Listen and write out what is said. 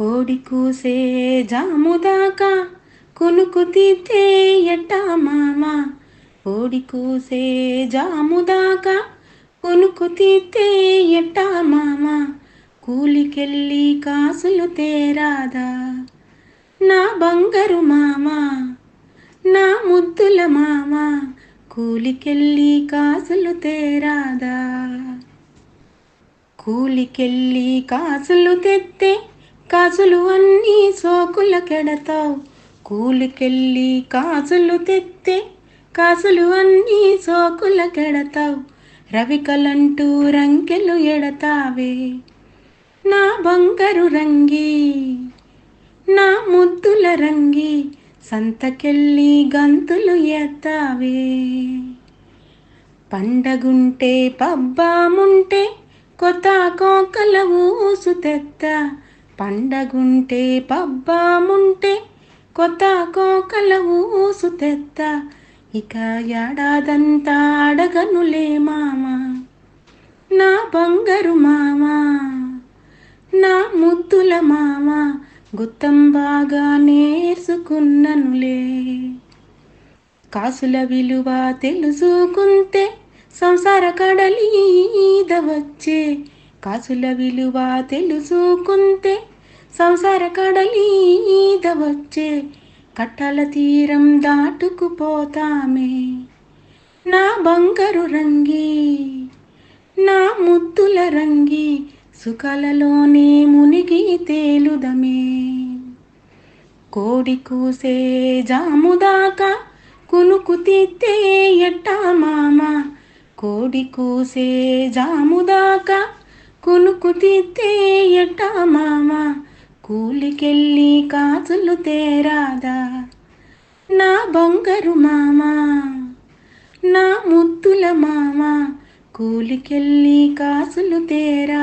కోడి కూసే జాముదాకా కునుకు తీతే ఎట్టా మామా? కోడి కూసే జాముదాకా కునుకు తీతే ఎట్టా మామ? కూలికెళ్ళి కాసులు తేరాదా? నా బంగారు మామ నా ముద్దుల మామ కూలికెళ్ళి కాసులు తేరాదా? కూలికెళ్ళి కాసులు తెత్తే కాసులు అన్నీ సోకుల కెడతావు కూలికెళ్ళి కాసులు తెత్తే కాసులు అన్నీ సోకుల కెడతావు రవికలంటూ రంకెలు ఎడతావే. నా బంగారు రంగి నా ముద్దుల రంగి సంతకెళ్ళి గంతులు ఎత్తావే పండగుంటే పబ్బాముంటే కొత్త కోకల ఊసు తెత్తా. పండగుంటే పబ్బాముంటే కొత్త కోకల ఊసు తెత్త. ఇక ఏడాదంతా అడగనులే మామ. నా బంగారు మామ నా ముద్దుల మామ గుత్తం బాగా నేర్చుకున్ననులే. కాసుల విలువ తెలుసుకుంటే సంసార కడలి ఈద వచ్చే. కాసుల విలువ తెలుసుకుంటే సంసార కడలి వచ్చే కట్టల తీరం దాటుకుపోతామే. నా బంగారు రంగి నా ముద్దుల రంగి సుఖలలోనే మునిగి తేలుదమే. కోడి కూసే జాముదాకా కునుకు తీతే ఎట్టా మామ? కోడి కూసే జాముదాకా కునుకు తీతే ఎట్టా మామ? కూలికెళ్ళి కాసులు తేరాదా? నా బంగారు మామ నా ముద్దుల మామ కూలికెళ్ళి కాసులు తేరా